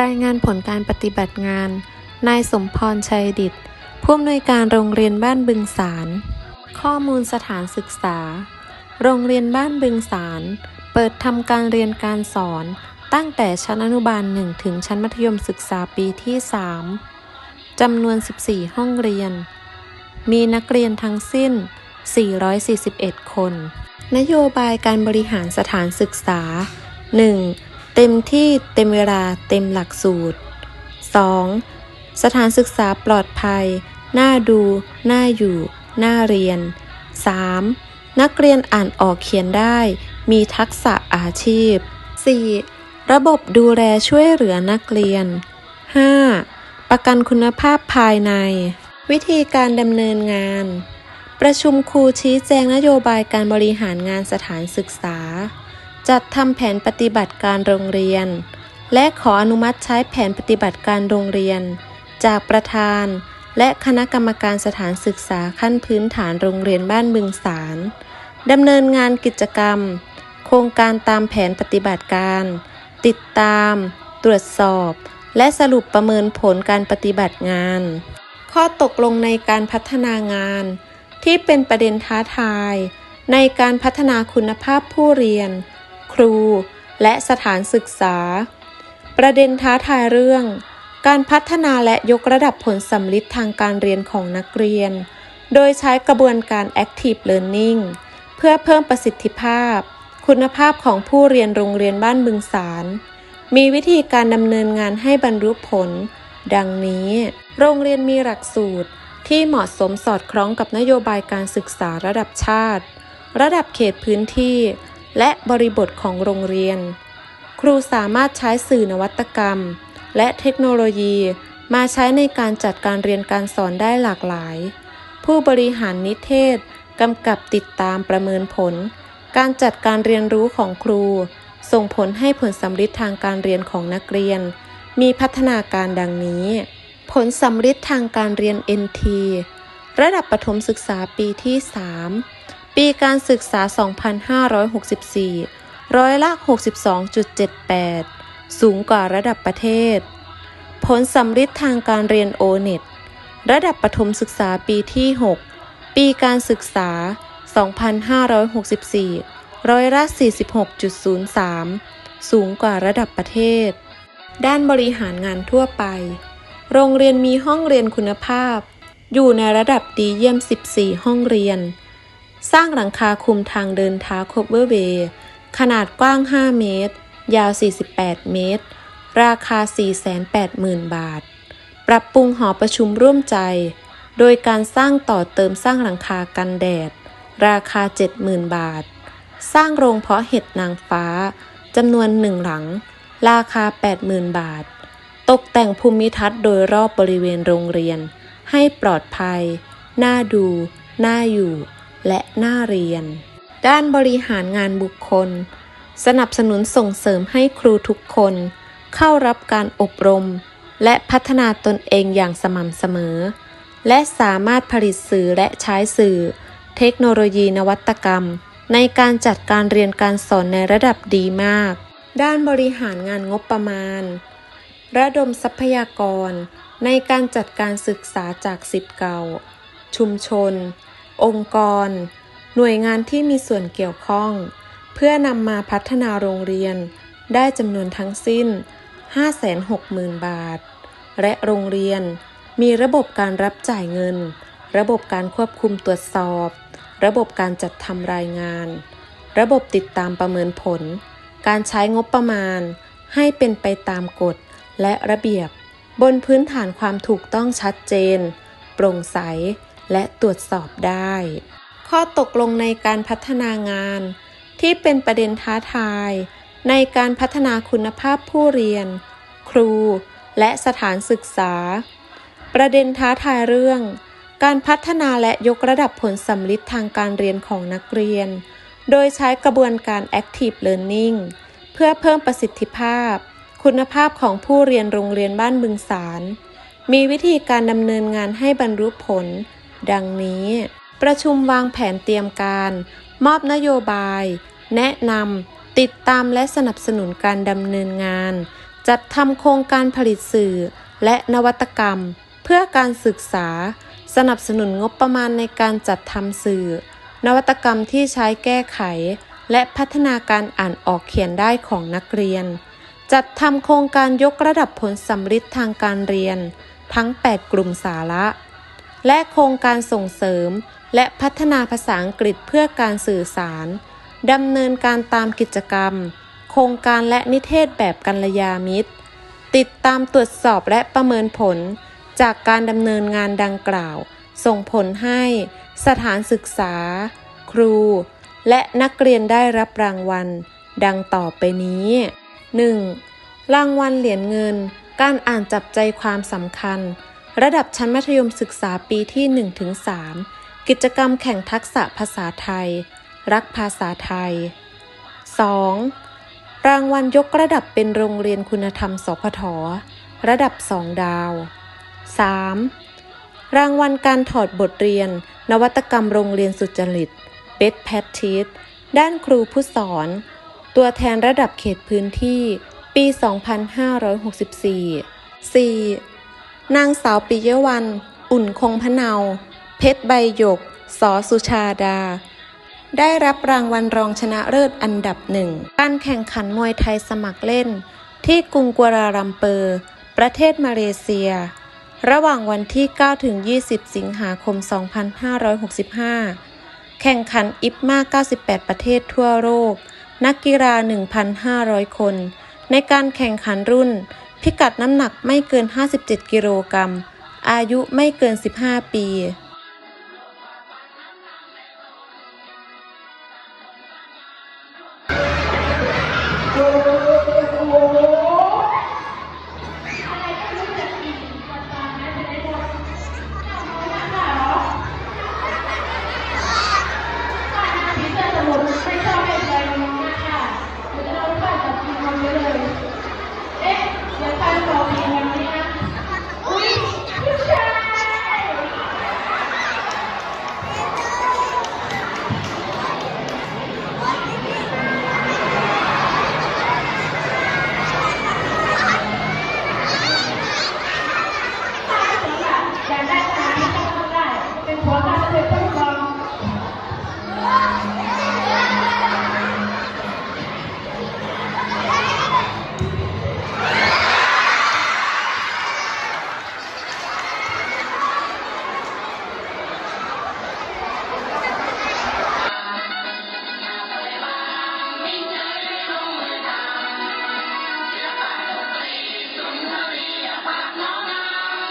รายงานผลการปฏิบัติงาน นายสมพรชัยดิต ผู้อำนวยการโรงเรียนบ้านบึงสาร ข้อมูลสถานศึกษา โรงเรียนบ้านบึงสาร เปิดทำการเรียนการสอน ตั้งแต่ชั้นอนุบาล 1 ถึงชั้นมัธยมศึกษาปีที่ 3 จำนวน 14 ห้องเรียน มีนักเรียนทั้งสิ้น 441 คน นโยบายการบริหารสถานศึกษา 1. เต็มที่เต็มเวลาเต็มหลักสูตร 2. สถานศึกษาปลอดภัย น่าดู น่าอยู่ น่าเรียน 3. นักเรียนอ่านออกเขียนได้ มีทักษะอาชีพ 4. ระบบดูแลช่วยเหลือนักเรียน 5. ประกันคุณภาพภายใน วิธีการดำเนินงาน ประชุมครูชี้แจงนโยบายการบริหารงานสถานศึกษา จัดทำแผนปฏิบัติการโรงเรียน และขออนุมัติใช้แผนปฏิบัติการโรงเรียน จากประธาน และคณะกรรมการสถานศึกษาขั้นพื้นฐานโรงเรียนบ้านบึงสารดำเนินงานกิจกรรม โครงการตามแผนปฏิบัติการ ติดตาม ตรวจสอบ และสรุปประเมินผลการปฏิบัติงาน ข้อตกลงในการพัฒนางาน ที่เป็นประเด็นท้าทาย ในการพัฒนาคุณภาพผู้เรียน ครู และสถานศึกษา ประเด็นท้าทายเรื่อง การพัฒนาและยกระดับผลสำลิดทางการเรียนของนักเรียน โดยใช้กระบวนการ Active Learning เพื่อเพิ่มประสิทธิภาพ คุณภาพของผู้เรียนโรงเรียนบ้านบึงสาร มีวิธีการดำเนินงานให้บรรลุผล ดังนี้ โรงเรียนมีหลักสูตรที่เหมาะสมสอดคล้องกับนโยบายการศึกษาระดับชาติ ระดับเขตพื้นที่ และบริบทของโรงเรียน ครูสามารถใช้สื่อนวัตกรรม และเทคโนโลยีมาใช้ในการจัดการเรียนการสอนได้หลากหลาย ผู้บริหารนิเทศกำกับติดตามประเมินผล การจัดการเรียนรู้ของครู ส่งผลให้ผลสำลิดทางการเรียนของนักเรียน มีพัฒนาการดังนี้ ผลสำลิดทางการเรียน NT ระดับประถมศึกษาปีที่ 3 ปีการศึกษา 2564 ร้อยละ 62.78 สูงกว่าระดับประเทศ ผลสำลิดทางการเรียน O-NET ระดับประถมศึกษาปีที่ 6 ปีการศึกษา 2564 ร้อยละ 46.03 สูงกว่าระดับประเทศ ด้านบริหารงานทั่วไป โรงเรียนมีห้องเรียนคุณภาพ อยู่ในระดับดีเยี่ยม 14 ห้องเรียน สร้างหลังคาคุมทางเดินเท้า Cover Way ขนาดกว้าง 5 เมตร ยาว 48 เมตร ราคา 480,000 บาท ปรับปรุงหอประชุมร่วมใจ โดยการสร้างต่อเติมสร้างหลังคากันแดด ราคา 70,000 บาท สร้างโรงเพาะเห็ดนางฟ้าจำนวนหนึ่งหลัง ราคา 80,000 บาท ตกแต่งภูมิทัศน์โดยรอบบริเวณโรงเรียน ให้ปลอดภัย น่าดู น่าอยู่ และน่าเรียน ด้านบริหารงานบุคคล สนับสนุนส่งเสริมให้ครูทุกคน เข้ารับการอบรม และพัฒนาตนเองอย่างสม่ำเสมอ และสามารถผลิตสื่อและใช้สื่อ เทคโนโลยีนวัตกรรม ในการจัดการเรียนการสอนในระดับดีมาก ด้านบริหารงานงบประมาณ ระดมทรัพยากร ในการจัดการศึกษาจากสิทธิ์เก่า ชุมชน องค์กร หน่วยงานที่มีส่วนเกี่ยวข้อง เพื่อนำมาพัฒนาโรงเรียน ได้จำนวนทั้งสิ้น 560,000 บาท และโรงเรียน มีระบบการรับจ่ายเงิน ระบบการควบคุมตรวจสอบ ระบบการจัดทำรายงาน ระบบติดตามประเมินผล การใช้งบประมาณ ให้เป็นไปตามกฎและระเบียบ บนพื้นฐานความถูกต้องชัดเจน โปร่งใส และตรวจสอบได้ ข้อตกลงในการพัฒนางาน ที่เป็นประเด็นท้าทาย ในการพัฒนาคุณภาพผู้เรียน ครู และสถานศึกษา ประเด็นท้าทายเรื่อง การพัฒนาและยกระดับผลสำลิดทางการเรียนของนักเรียน โดยใช้กระบวนการ Active Learning เพื่อเพิ่มประสิทธิภาพ คุณภาพของผู้เรียนโรงเรียนบ้านบึงสาร มีวิธีการดำเนินงานให้บรรลุผล ดังนี้ ประชุมวางแผนเตรียมการ มอบนโยบาย แนะนำติดตามและสนับสนุนการดำเนินงาน จัดทำโครงการผลิตสื่อ และนวัตกรรม เพื่อการศึกษา สนับสนุนงบประมาณในการจัดทำสื่อ นวัตกรรมที่ใช้แก้ไข และพัฒนาการอ่านออกเขียนได้ของนักเรียน จัดทำโครงการยกระดับผลสำฤทธิ์ทางการเรียน ทั้ง 8 กลุ่มสาระ และโครงการส่งเสริม และพัฒนาภาษาอังกฤษเพื่อการสื่อสารดำเนินการตามกิจกรรม โครงการและนิเทศแบบกัลยามิตร ติดตามตรวจสอบและประเมินผล จากการดำเนินงานดังกล่าว ส่งผลให้ สถานศึกษา ครู และนักเรียนได้รับรางวัล ดังต่อไปนี้ 1. รางวัลเหรียญเงิน การอ่านจับใจความสำคัญ ระดับชั้นมัธยมศึกษาปีที่ 1-3 กิจกรรมแข่งทักษะภาษาไทย รักภาษาไทย 2. รางวัลยกระดับเป็นโรงเรียนคุณธรรมสพทระดับ 2 ดาว 3. รางวัลการถอดบทเรียน นวัตกรรมโรงเรียนสุจริต Best Practice ด้านครูผู้สอน ตัวแทนระดับเขตพื้นที่ ปี 2564 4. นางสาวปิยวรรณอุ่นคงพะเนา เพชรใบหยก สอสุชาดา ได้รับรางวัลรองชนะเลิศอันดับหนึ่ง การแข่งขันมวยไทยสมัครเล่น ที่กรุงกัวลาลัมเปอร์ ประเทศมาเลเซีย ระหว่างวันที่ 9 ถึง 20 สิงหาคม 2565 แข่งขันอิปมา 98 ประเทศทั่วโลก นักกีฬา 1,500 คน ในการแข่งขันรุ่น พิกัดน้ำหนักไม่เกิน 57 กิโลกรัม อายุไม่เกิน 15 ปี